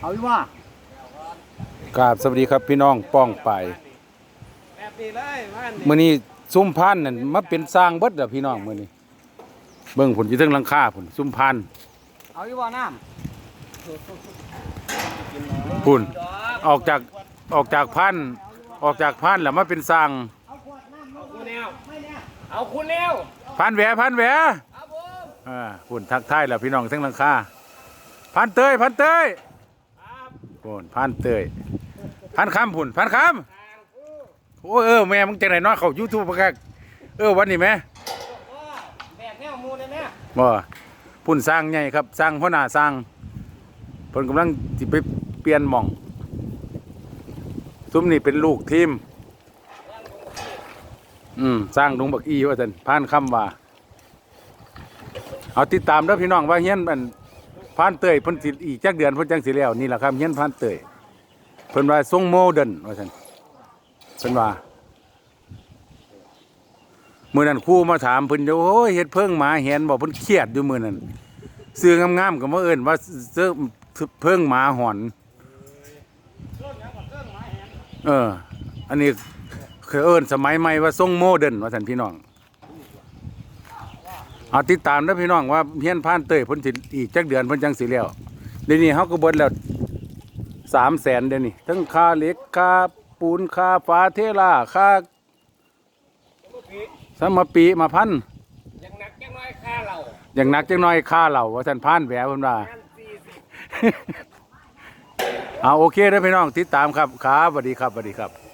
เอาอีกว่ากราบสวัสดีครับพี่น้องป้องไปแบบนี้เลยมันมื้อนี้ซุ่มพันธุ์นั่นมาเป็นสร้างเบิดแล้วพี่น้องมื้อนี้ เบิ่งผลอยู่เทิงหลังคาพุ่นซุ่มพันธุ์เอาอีกว่าน้พุ่นออกจากออกจากพันธุ์ออกจากพันธุ์แล้วมาเป็นสร้างเอาคุณแนวเอาคุณแนวพันแหวพันแหวครับผมอ่าพุ่นทักทายแล้วพี่น้องเทิงหลังคาพันเตยพันเตยครับ พุ่นพันเตยพันคำพุ่นพันคำโอ้เออแม่มึงจังไดเนาะเข้า YouTube บ่คักเออวันนี้แม่แบบแนวมูเลยแม่บ่พุ่นสร้างใหญ่ครับสร้างหัวหน้าสร้างเพิ่นกำลังสิไปเปลี่ยนหม่องซุ้มนี่เป็นลูกทีมอืมสร้างดงบักอีว่าซั่นผ่านคำว่า เอาติดตามเด้อพี่น้องว่าเฮียนมัน ผ่านเตยเพิ่นสิอีกจักเดือนเพิ่นจังสิแล้วนี่แหละครับเฮียนผ่านเตยเพิ่นว่าทรงโมเดิร์นว่าซั่นเพิ่นว่ามื้อนั้นครูมาถามเพิ่นโอ้ยเฮ็ดเพิ่งหมาแหนบ่เพิ่นเครียดอยู่มื้อนั้นซื้องามๆก็มาเอิ้นว่าเสื้อเพิ่งหมาหอนเออ อันนี้เคยเอิ้นสมัยใหม่ว่าทรงโมเดิร์นว่าซั่นพี่น้อง เอาติดตามเด้พี่น้องว่าเฮียนผ่านเตยเพิ่นสิอีกจักเดือนเพิ่นจังสิแล้วเดี๋ยวนี้เฮาก็เบิดแล้ว300,000เดี๋ยวนี้ทั้งค่าเหล็กค่าปูนค่าฝาเทล่าค่าสมปีมาพันอยังหนักยังน้อยค่าเราอย่างหนักจังน้อยค่าเหล่าว่าท่านผ่านแหวเพิ่นว่า เอาโอเคเด้อพี่น้องติดตามครับครับสวัสดีครับสวัสดีครับ